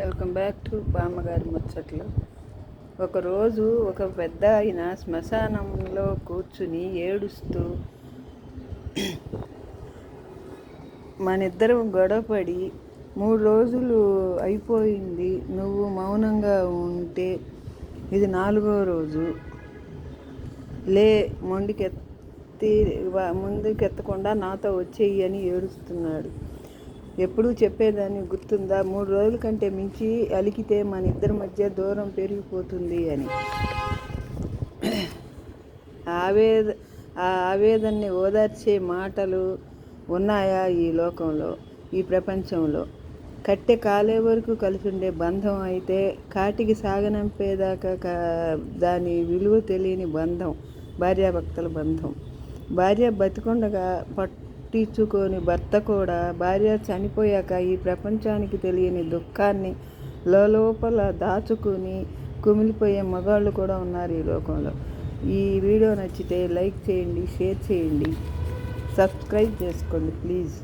Welcome back to బామ్మగారి ముచ్చట్లు. ఒకరోజు ఒక పెద్ద ఆయన శ్మశానంలో కూర్చుని ఏడుస్తూ మనిద్దరం గొడవపడి మూడు రోజులు అయిపోయింది. నువ్వు మౌనంగా ఉంటే ఇది నాలుగో రోజు. లే మొండికెత్తి ముందుకెత్తకుండా నాతో వచ్చేయి అని ఏడుస్తున్నాడు. ఎప్పుడూ చెప్పేదాన్ని గుర్తుందా? మూడు రోజుల కంటే మించి అలికితే మన ఇద్దరి మధ్య దూరం పెరిగిపోతుంది అని. ఆవేద ఆ ఆవేదన్ని ఓదార్చే మాటలు ఉన్నాయా ఈ లోకంలో ఈ ప్రపంచంలో? కట్టె కాలే వరకు కలిసి ఉండే బంధం అయితే కాటికి సాగనంపేదాకా కా దాని విలువ తెలియని బంధం భార్యాభక్తుల బంధం. భార్య బతికుండగా పుట్టించుకోని భర్త కూడా భార్య చనిపోయాక ఈ ప్రపంచానికి తెలియని దుఃఖాన్ని లోపల దాచుకుని కుమిలిపోయే మగాళ్ళు కూడా ఉన్నారు ఈ లోకంలో. ఈ వీడియో నచ్చితే లైక్ చేయండి షేర్ చేయండి. సబ్స్క్రైబ్ చేసుకోండి ప్లీజ్.